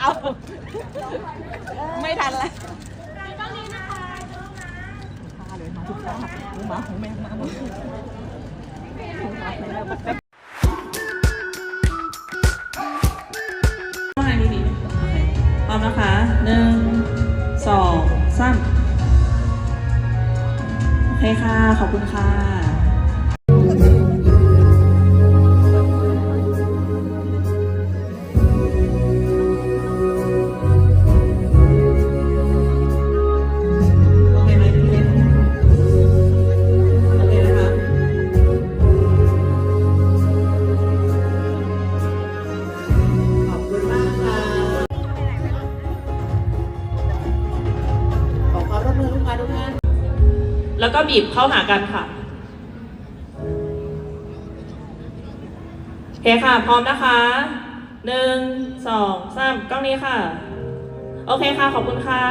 เอาไม่ทันล้วมาเลยมาทุกท่าหมาของแม่มาหมดมาแล้วมาแล้วว่าไงดีพร้อมนะคะหนึ่งสองสามโอเคค่ะ ขอบคุณค่ะ แล้วก็บีบเข้าหากันค่ะโอเคค่ะ พร้อมนะคะหนึ่งสองสามกล้องนี้ค่ะ โอเคค่ะ ขอบคุณค่ะ